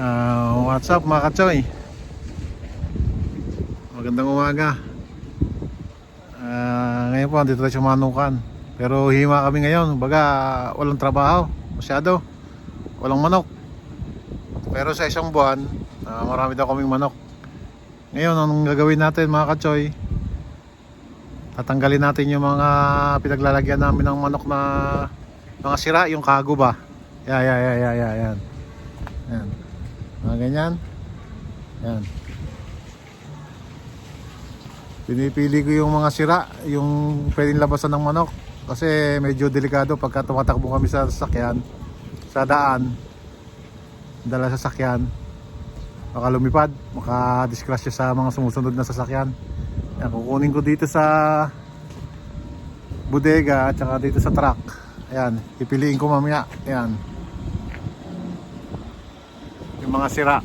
Ah, what's up mga kachoy? Magandang umaga. Ah, ngayon po, dito tayo sa Manukan. Pero hima kami ngayon. Baga, walang trabaho. Masyado. Walang manok. Pero sa isang buwan, ah, marami daw kaming manok. Ngayon, anong gagawin natin mga kachoy? Tatanggalin natin yung mga pinaglalagyan namin ng manok na mga sira, yung kago ba? Ya, ya, ya, ya, ya, yan. Yan. Mga ganyan. Yan. Pinipili ko yung mga sira, yung pwedeng labasan ng manok. Kasi medyo delikado pagka tumatakbo kami sa sasakyan, sa daan, dala sa sasakyan, baka lumipad, makadisgrasya sa mga sumusunod na sasakyan. Yan, kukunin ko dito sa bodega at saka dito sa truck. Ayan, pipiliin ko mamaya. Ayan. Yung mga sira.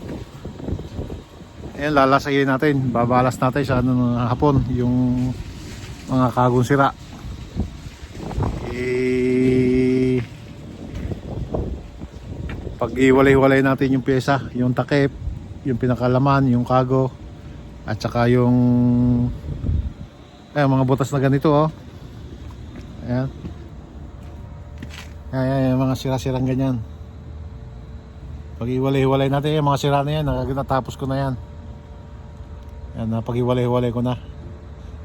Ayan, lalasayin natin. Babalas natin sa ano, ng hapon. Yung mga kagong sira. I... Pag iwalay-walay natin yung pyesa, yung takip, yung pinakalaman, yung kago, at saka yung Ayan, mga butas na ganito oh. Ayan. Ayan, ayan, mga sira-sirang ganyan. Pag iwalay-hiwalay natin yung mga sira na yan, natapos ko na yan. Ayan, napag-iwalay-hiwalay ko na.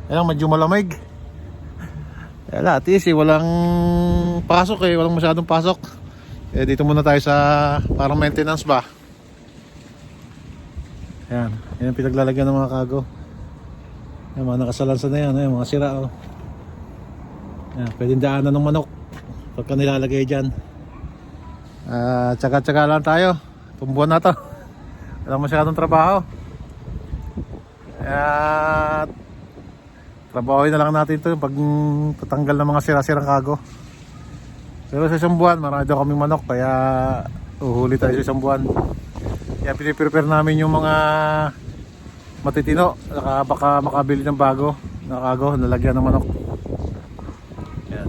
Ayan, medyo malamig. Ayan, at least eh, walang pasok eh, walang masyadong pasok. Eh, dito muna tayo sa parang maintenance ba. Ayan, yan ang pinaglalagyan ng mga kago. Ayan, mga nakasalansa na yan, ayan, mga sira oh. Ayan, pwedeng daanan ng manok pagka nilalagay dyan. Ah, tsaga-tsaga lang tayo. Tumbuhan na to. Wala masyadong trabaho. At trabahoin na lang natin ito pag tatanggal ng mga sira-sirang kago. Pero sa isang buwan, marami daw kaming manok kaya uhuli tayo sa isang buwan. Kaya piniprepare namin yung mga matitino. Baka makabili ng bago na kago, nalagyan ng manok. Yan.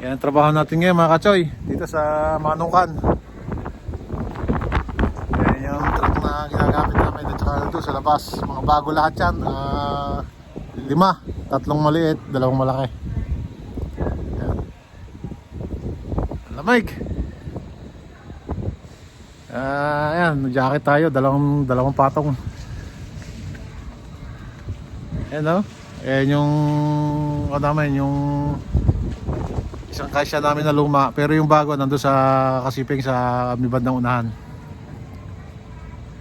Yan ang trabaho natin ngayon mga kachoy. Dito sa Manukan. Yan yung truck na ginagamit namin. At saka doon sa labas. Mga bago lahat yan. Ah, lima. Tatlong maliit, dalawang malaki. Yan. Lamig. Ah, yan, jacket tayo, dalawang dalawang patong. Ayan no? Ayan yung ano naman, yung isang kasya namin na luma pero yung bago nando sa kasiping sa mibad ng unahan.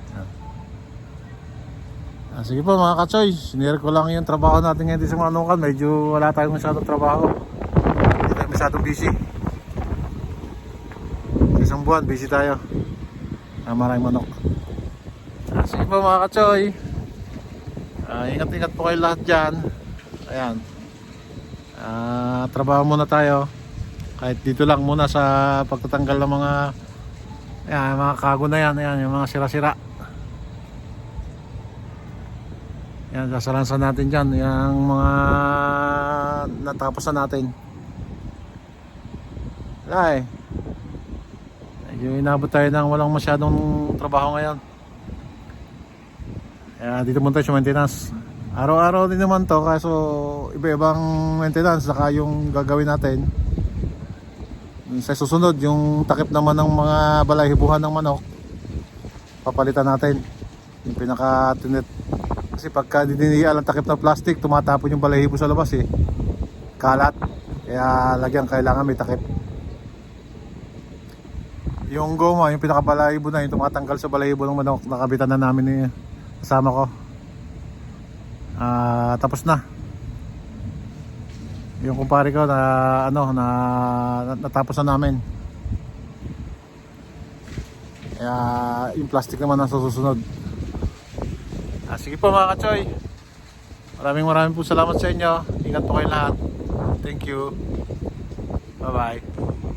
Ayan. Ah, sige po mga katsoy, sinire ko lang yung trabaho natin ngayon sa Manukan. Medyo wala tayong masyadong trabaho. Hindi tayo masyadong busy. Sa Isang buwan, busy tayo. Ah, maraming manok. Ah, sige po mga katsoy. Ah, ingat-ingat po kayo lahat dyan. Ayan. Ah, trabaho muna tayo. Kahit dito lang muna sa pagtatanggal ng mga ayan, mga kago na yan, ayan, yung mga sira-sira. Yan, sasalansan natin dyan yung mga natapos na natin. Ay, medyo inabot tayo ng walang masyadong trabaho ngayon. Kaya dito muna tayo sa maintenance. Araw-araw din naman to kaso iba-ibang maintenance saka yung gagawin natin. Sa susunod yung takip naman ng mga balahibuhan ng manok papalitan natin. Yung pinaka tinet kasi pagka dininial ang takip ng plastic tumatapon yung balahibo sa labas eh. Kalat. Kaya lagyan kailangan may takip. Yung goma, yung pinakabalahibo na yung tumatanggal sa balahibo ng manok nakabitan na namin ni kasama ko. Ah, tapos na. Yung kumpare ko na ano na natapos na namin. Kaya yung plastic naman ang susunod. Ah, sige po mga kachoy. Maraming maraming po salamat sa inyo. Ingat po kayo lahat. Thank you. Bye bye.